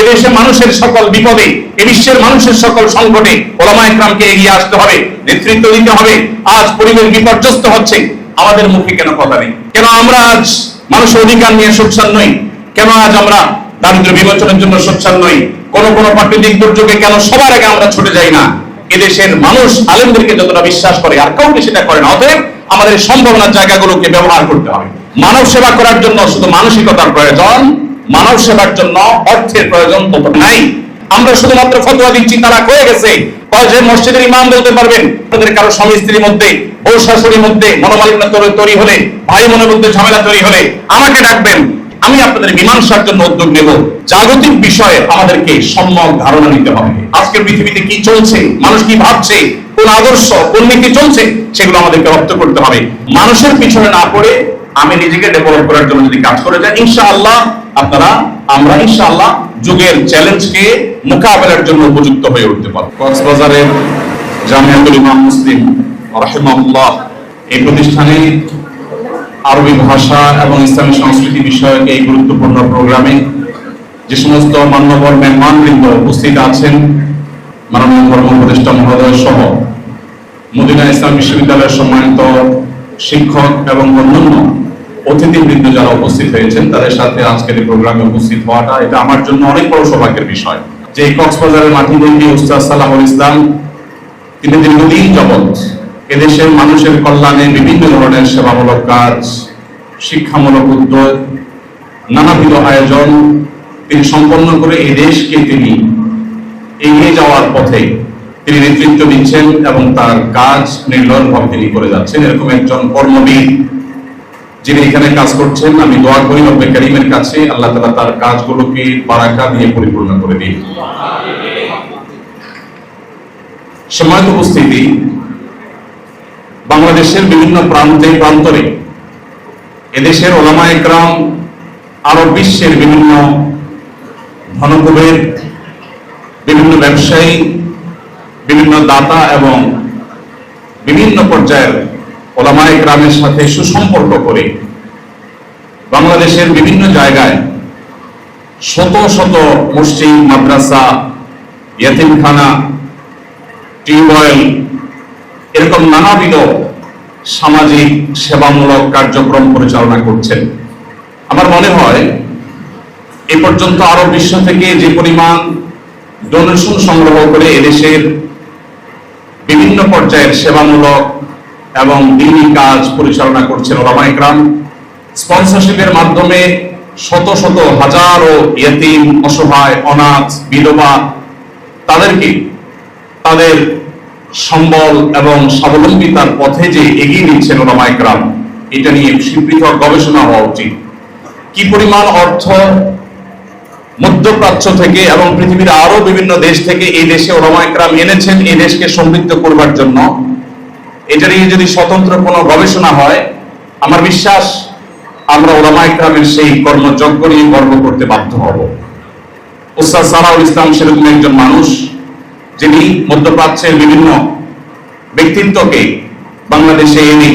এদেশে মানুষের সকল বিপদে, এ বিশ্বের মানুষের সকল সংকটে ওলামা একরামকে এগিয়ে আসতে হবে, নেতৃত্ব দিতে হবে। আজ পরিবেশ বিপর্যস্ত হচ্ছে, আমাদের মুখে কেন কথা নেই? কেন আমরা আজ মানুষের অধিকার নিয়ে সোচ্চার নই? কেন আজ আমরা দারিদ্র বিমোচনের জন্য সোচ্চার নই? কোন কোন প্রাকৃতিক দুর্যোগে কেন সবার আগে আমরা ছুটে যাই না? এদেশের মানুষ আলেমদেরকে যতটা বিশ্বাস করে, আর কাউকে সেটা করে না, অতএব আমাদের সম্ভাবনার জায়গাগুলোকে ব্যবহার করতে হবে। মানব সেবা করার জন্য শুধু মানসিকতার প্রয়োজন মানব সেবার জন্য অর্থের প্রয়োজন তত নাই। আমরা শুধুমাত্র ফতোয়া দিচ্ছি তারা হয়ে গেছে। কয়েকজন মসজিদের ইমাম বলতে পারবেন? তাদের কারও স্বামী স্ত্রীর মধ্যে, বউ শাশুড়ির মধ্যে তৈরি- হলে, ভাই বোনের মধ্যে ঝামেলা তৈরি হলে আমাকে ডাকবেন। আমি আপনাদের মীমাংসার জন্য উদ্যোগ নেব। জাগতিক বিষয়ে আমাদেরকে সম্যক ধারণা নিতে হবে। আজকের পৃথিবীতে কি চলছে? মানুষ কি ভাবছে? কোন আদর্শ, কোন নীতি চলছে? সেগুলো আমাদেরকে রপ্ত করতে হবে। মানুষের পিছনে না পড়ে আমি নিজেকে ডেভেলপ করার জন্য যদি কাজ করে যাই, ইনশাআল্লাহ আপনারা, আমরা ইনশাআল্লাহ যুগের চ্যালেঞ্জকে মোকাবেলার জন্য উপযুক্ত হয়ে উঠতে পারব। কক্সবাজারের জামিয়াতুল ইমাম মুসলিম, রাহিমাহুল্লাহ, এই প্রতিষ্ঠানে আরবি ভাষা এবং ইসলামী সংস্কৃতি বিষয়ক এই গুরুত্বপূর্ণ প্রোগ্রামে যে সমস্ত মান্যবর মেহমানবৃন্দ উপস্থিত আছেন, মাননীয় ধর্ম উপদেষ্টা মহোদয় সহ, মদিনা ইসলাম বিশ্ববিদ্যালয়ের সম্মানিত শিক্ষক এবং অন্যান্য অতিথিবৃন্দ যারা উপস্থিত হয়েছেন, তাদের সাথে আজকের এই প্রোগ্রামে উপস্থিত হওয়াটা এটা আমার জন্য অনেক বড় সৌভাগ্যের বিষয়। যে কক্সবাজারের মাটি থেকে উস্তাদ সালাহুল ইসলাম তিনি দীর্ঘদিন যাবৎ এদেশের মানুষের কল্যাণে বিভিন্ন ধরনের সেবামূলক কাজ, শিক্ষামূলক উদ্যোগ, নানাবিধ আয়োজন তিনি সম্পন্ন করে এই দেশকে তিনি এগিয়ে যাওয়ার পথে তিনি নেতৃত্ব দিচ্ছেন এবং তার কাজ নির্লয়ভাবে তিনি করে যাচ্ছেন। এরকম একজন কর্মবীর যিনি এখানে কাজ করছেন, আমি দোয়া করি রব্বে করিমের কাছে, আল্লাহ তাআলা তার কাজগুলোকে বারাকা দিয়ে পরিপূর্ণ করে দিন। সময় উপস্থিতি, বাংলাদেশের বিভিন্ন প্রান্তে প্রান্তরে এদেশের ওলামা একরাম, আরও বিশ্বের বিভিন্ন ধনকুবের বিভিন্ন ব্যবসায়ী, বিভিন্ন দাতা এবং বিভিন্ন পর্যায়ের ওলামা গ্রামের সাথে সুসম্পর্ক করে বাংলাদেশের বিভিন্ন জায়গায় শত শত মসজিদ, মাদ্রাসা, ইয়াতিমখানা, টিউবওয়েল এরকম নানাবিধ সামাজিক সেবামূলক কার্যক্রম পরিচালনা করছেন। আমার মনে হয় এ পর্যন্ত আরও বিশ্ব থেকে যে পরিমাণ ডোনেশন সংগ্রহ করে এদেশের বিভিন্ন পর্যায়ের সেবামূলক এবং দিনী কাজ পরিচালনা করছেন ওলামা ইকরাম স্পন্সরশিপের মাধ্যমে শত শত হাজারো ইয়তিম, অসহায়, অনাথ, বিধবা তাদেরকে তাদের সম্বল এবং স্বাবলম্বিতার পথে যে এগিয়ে নিচ্ছেন ওলামা ইকরাম এটা নিয়ে পৃথক গবেষণা হওয়া উচিত। কি পরিমাণ অর্থ মধ্যপ্রাচ্য থেকে এবং পৃথিবীর আরও বিভিন্ন দেশ থেকে এই দেশে ওলামা ইকরাম এনেছেন, এই দেশকে সমৃদ্ধ করবার জন্য? এটা নিয়ে যদি স্বতন্ত্র কোনো গবেষণা হয়, আমার বিশ্বাস আমরা ওলামা ইকরামের সেই কর্মযজ্ঞ নিয়ে গর্ব করতে বাধ্য হব। উস্তাদ সালাউল ইসলাম সেরকম একজন মানুষ যিনি মধ্যপ্রাচ্যের বিভিন্ন ব্যক্তিত্বকে বাংলাদেশে এনে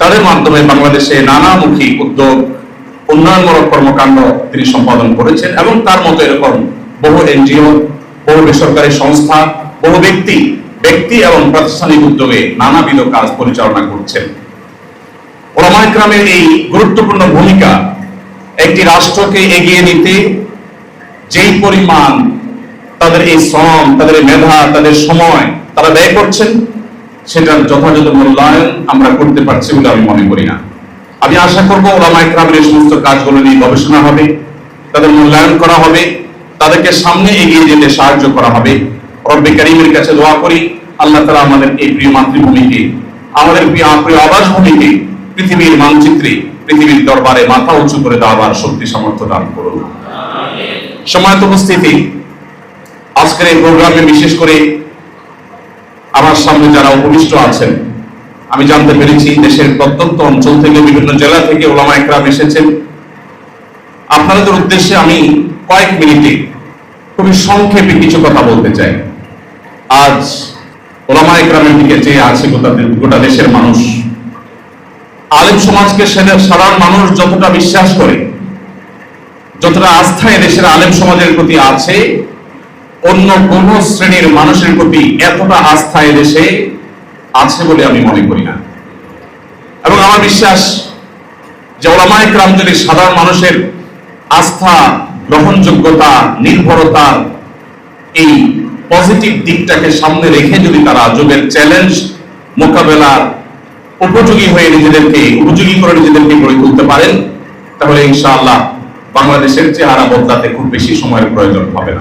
তাদের মাধ্যমে বাংলাদেশে নানামুখী উদ্যোগ, উন্নয়নমূলক কর্মকাণ্ড তিনি সম্পাদন করেছেন এবং তার মতো এরকম বহু এনজিও, বহু বেসরকারি সংস্থা, বহু ব্যক্তি ব্যক্তি এবং প্রাতিষ্ঠানিক উদ্যোগে নানাবিধ কাজ পরিচালনা করছেন। ওলামা ইকরামের এই গুরুত্বপূর্ণ ভূমিকা একটি রাষ্ট্রকে এগিয়ে নিতে যেই পরিমাণ তাদের এই শ্রম, তাদের মেধা, তাদের সময় তারা ব্যয় করছেন, সেটার যথাযথ মূল্যায়ন আমরা করতে পারছি বলে আমি মনে করি না। আমি আশা করব ওলামা ইকরামের এই সমস্ত কাজগুলো নিয়ে গবেষণা হবে, তাদের মূল্যায়ন করা হবে, তাদেরকে সামনে এগিয়ে যেতে সাহায্য করা হবে। রব্বে কাছে দোয়া করি আল্লাহ তালা আমাদের এই প্রিয় মাতৃভূমিকে, আমাদের প্রিয় প্রিয় আবাস ভূমিকে পৃথিবীর মানচিত্রে, পৃথিবীর দরবারে মাথা উঁচু করে দেওয়ার শক্তি, সামর্থ্য দান করুন। সময়ত উপস্থিতি, আজকের এই প্রোগ্রামে বিশেষ করে আমার সামনে যারা উপবিষ্ট আছেন, আমি জানতে পেরেছি দেশের প্রত্যন্ত অঞ্চল থেকে, বিভিন্ন জেলা থেকে ওলামা একরাম এসেছেন। আপনাদের উদ্দেশ্যে আমি কয়েক মিনিটে খুবই সংক্ষেপে কিছু কথা বলতে চাই। আজ ওলামা একরামের দিকে যে আছে গোটা গোটা দেশের মানুষ। আলেম সমাজকে সাধারণ মানুষ যতটা বিশ্বাস করে, যতটা আস্থা দেশের আলেম সমাজের প্রতি আছে, অন্য কোন শ্রেণির মানুষের প্রতি এতটা আস্থা দেশে আছে বলে আমি মনে করি না। এবং আমার বিশ্বাস যে ওলামায় ক্রাম যদি সাধারণ মানুষের আস্থা, গ্রহণযোগ্যতা নির্ভরতা এই পজিটিভ দিকটাকে সামনে রেখে যদি তারা যুগের চ্যালেঞ্জ মোকাবেলার উপযোগী হয়ে নিজেদেরকে, উপযোগী করে নিজেদেরকে গড়ে তুলতে পারেন, তাহলে ইনশাআল্লাহ বাংলাদেশের চেহারা বদলাতে খুব বেশি সময়ের প্রয়োজন হবে না।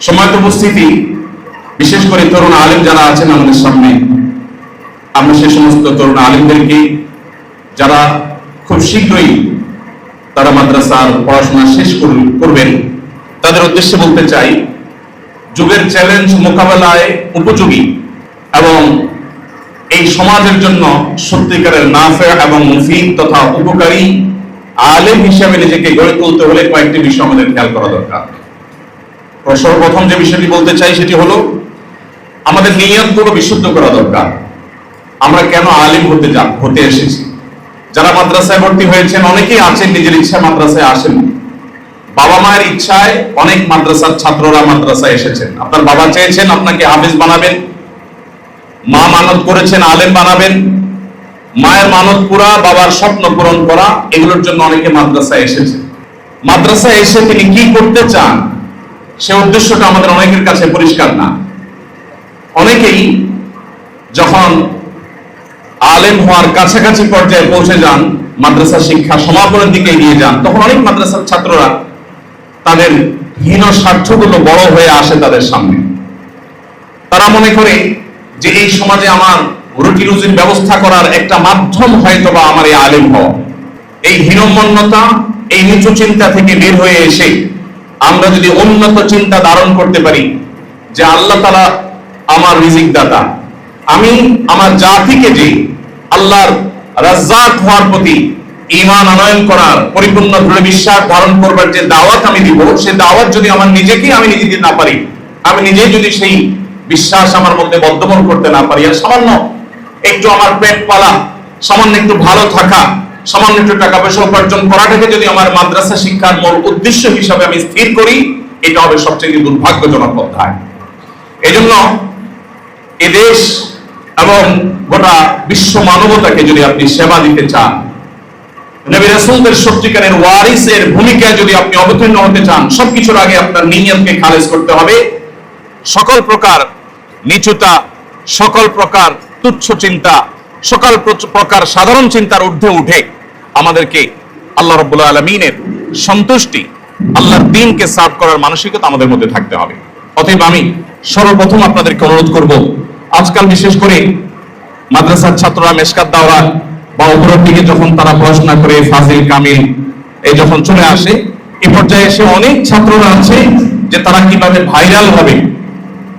সময় উপস্থিতি, বিশেষ করে তরুণ আলেম যারা আছেন আমাদের সামনে, আমরা সে সমস্ত তরুণ আলেমদেরকে, যারা খুব শীঘ্রই তারা মাদ্রাসার পড়াশোনা শেষ করু- করবেন, তাদের উদ্দেশ্যে বলতে চাই যুগের চ্যালেঞ্জ মোকাবেলায় উপযোগী এবং এই সমাজের জন্য সত্যিকারের নাফে এবং মুফিদ তথা উপকারী আলেম হিসাবে নিজেকে গড়ে তুলতে হলে কয়েকটি বিষয় আমাদের খেয়াল করা দরকার। সর্বপ্রথম যে বিষয়টি বলতে চাই সেটি হলো, আমাদের নিয়তগুলো বিশুদ্ধ করা দরকার। আমরা কেন আলিম হতে যা, হতে এসেছি? যারা মাদ্রাসায় ভর্তি হয়েছেন, অনেকেই আছেন, নিজের ইচ্ছা মাদ্রাসায় আসেন বাবা মায়ের ইচ্ছায় অনেক মাদ্রাসার ছাত্ররা মাদ্রাসায় এসেছেন। আপনার বাবা চেয়েছেন আপনাকে হাফিজ বানাবেন, মা মানত করেছেন, আলেম বানাবেন, মায়ের মানত পুরা, বাবার স্বপ্ন পূরণ করা, এগুলোর জন্য অনেকে মাদ্রাসায় এসেছে। মাদ্রাসায় এসে তিনি কি করতে চান, সে উদ্দেশ্যটা আমাদের অনেকের কাছে পরিষ্কার না। অনেকেই যখন আলেম হওয়ার কাছাকাছি পর্যায়ে পৌঁছে যান, মাদ্রাসা শিক্ষা সমাপনের দিকে এগিয়ে যান, তখন অনেক মাদ্রাসার ছাত্ররা তাদের হীন স্বার্থগুলো বড় হয়ে আসে তাদের সামনে। তারা মনে করে যে এই সমাজে আমার রুটি রুজির ব্যবস্থা করার একটা মাধ্যম হয়তো বা আমার এই আলেম হওয়া। এই হীনমন্যতা, এই নিচু চিন্তা থেকে বের হয়ে এসে আমরা যদি উন্নত চিন্তা ধারণ করতে পারি যে আল্লাহ তারা আমার রিজিক দাতা আমি আমার জাতিকে যে আল্লাহর রাজ্জাক হওয়ার প্রতি ইমান আনয়ন করার পরিপূর্ণ দৃঢ় বিশ্বাস ধারণ করবার যে দাওয়াত আমি দিব, সে দাওয়াত যদি আমার নিজেকে আমি নিজে দিতে না পারি, আমি নিজেই যদি সেই বিশ্বাস আমার মধ্যে বদ্ধমন করতে না পারি, আর সামান্য একটু আমার পেট পালা, সামান্য একটু ভালো থাকা, সামান্য একটু টাকা পয়সা উপার্জন করাটাকে যদি আমার মাদ্রাসা শিক্ষার মূল উদ্দেশ্য হিসাবে আমি স্থির করি, এটা হবে সবচেয়ে দুর্ভাগ্যজনক অধ্যায়। এজন্য জন্য এদেশ এবং গোটা বিশ্ব মানবতাকে যদি আপনি সেবা দিতে চান নবী রাসূলদের সত্যিকারের ওয়ারিসের ভূমিকায় যদি আপনি অবতীর্ণ হতে চান, সবকিছুর আগে আপনার নিয়তকে খালেজ করতে হবে। সকল প্রকার নিচুতা, সকল প্রকার তুচ্ছ চিন্তা, সকল প্রকার সাধারণ চিন্তার ঊর্ধ্বে উঠে আমাদেরকে আল্লাহ রব্বুল আলমিনের সন্তুষ্টি, আল্লাহর দিনকে সার্ভ করার মানসিকতা আমাদের মধ্যে থাকতে হবে। অতএব আমি সর্বপ্রথম আপনাদেরকে অনুরোধ করব, আজকাল বিশেষ করে মাদ্রাসার ছাত্ররা মেশকাত দাওরা বা উপরের দিকে যখন তারা পড়াশোনা করে, ফাজিল, কামিল, এই যখন চলে আসে, এ পর্যায়ে এসে অনেক ছাত্ররা আছে যে তারা কীভাবে ভাইরাল হবে,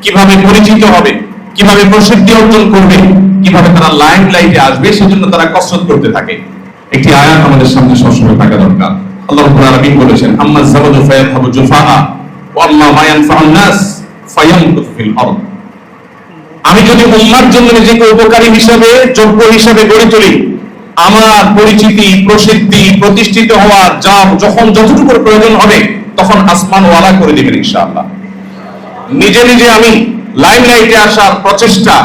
কীভাবে পরিচিত হবে, কীভাবে প্রসিদ্ধি অর্জন করবে, কীভাবে তারা লাইম লাইটে আসবে, সেজন্য তারা কসরত করতে থাকে। একটি আয়াত আমাদের সামনে সবসময় থাকা দরকার। আল্লাহ রাব্বুল আলামিন বলেছেন, আম্মা যাবাদু ফায়াযহাবু জুফাআ, ওয়া আম্মা মা ইয়ানফাউন নাস ফায়ামকুতু ফিল আরদ। আমি যদি উম্মার জন্য নিজেকে উপকারী হিসাবে, যোগ্য হিসাবে গড়ে তুলি আমার পরিচিতি, প্রসিদ্ধি, প্রতিষ্ঠিত হওয়ার যা যখন যতটুকুর প্রয়োজন হবে, তখন আসমান ওয়ালা করে দিবেন ইনশাআল্লাহ। নিজে নিজে আমি লাইম লাইটে আসার প্রচেষ্টা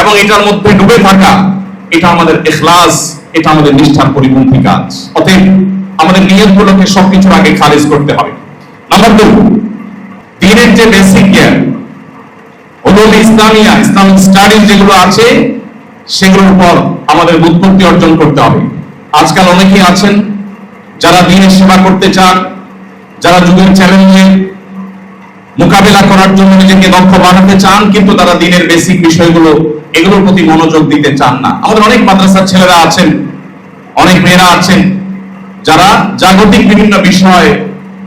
এবং এটার মধ্যে ডুবে থাকা, এটা আমাদের এখলাস, এটা আমাদের নিষ্ঠার পরিপন্থী কাজ। অতএব আমাদের নিয়তগুলোকে সবকিছুর আগে খারিজ করতে হবে। নাম্বার টু দিনের যে বেসিক জ্ঞান উলুম ইসলামিয়া, ইসলামিক স্টাডিজ যেগুলো আছে সেগুলোর উপর আমাদের অর্জন করতে হবে। আজকাল অনেকেই আছেন যারা দিনের সেবা করতে চান, যারা যুগের চ্যালেঞ্জে মোকাবেলা করার জন্য নিজেকে দক্ষ চান, কিন্তু তারা দিনের বেসিক বিষয়গুলো এগুলোর প্রতি মনোযোগ দিতে চান না। আমাদের অনেক মাদ্রাসার ছেলেরা আছেন, অনেক মেয়েরা আছেন, যারা জাগতিক বিভিন্ন বিষয়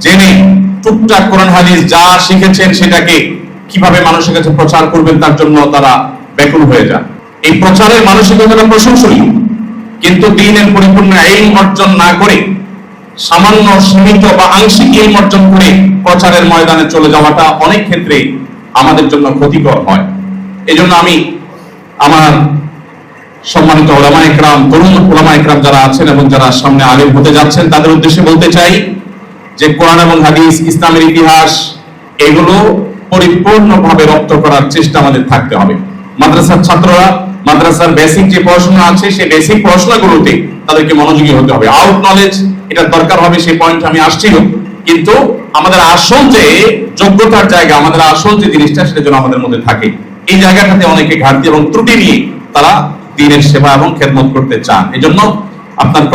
জেনে টুকটাক কোরআন হাদিস যা শিখেছেন সেটাকে কীভাবে মানুষের কাছে প্রচার করবেন তার জন্য তারা ব্যাকুল হয়ে যান। এই প্রচারের মানসিকতা প্রশংসনীয়। কিন্তু দিনের পরিপূর্ণ আইন অর্জন না করে, সামান্য, সীমিত বা আংশিক ইলম অর্জন করে প্রচারের ময়দানে চলে যাওয়াটা অনেক ক্ষেত্রে আমাদের জন্য ক্ষতিকর হয়। এই জন্য আমি আমার সম্মানিত ওলামা একরাম, তরুণ ওলামা একরাম যারা আছেন এবং যারা সামনে আলিম হতে যাচ্ছেন, তাদের উদ্দেশ্যে বলতে চাই যে কোরআন এবং হাদিস, ইসলামের ইতিহাস, এগুলো পরিপূর্ণভাবে রপ্ত করার চেষ্টা আমাদের থাকতে হবে। মাদ্রাসার ছাত্ররা মাদ্রাসার বেসিক যে পড়াশোনা আছে, সেই বেসিক পড়াশোনাগুলোতে তাদেরকে মনোযোগী হতে হবে। আউট নলেজ এটা দরকার হবে, সেই পয়েন্ট আমি আসছিল। কিন্তু আমাদের আসল যে যোগ্যতার জায়গা, আমাদের আসল যে জিনিসটা, সেটা যেন আমাদের মধ্যে থাকে। এই জায়গাটাতে অনেকে ঘাটতি এবং ত্রুটি নিয়ে তারা দিনের সেবা এবং খেদমত করতে চান। এজন্য আপনার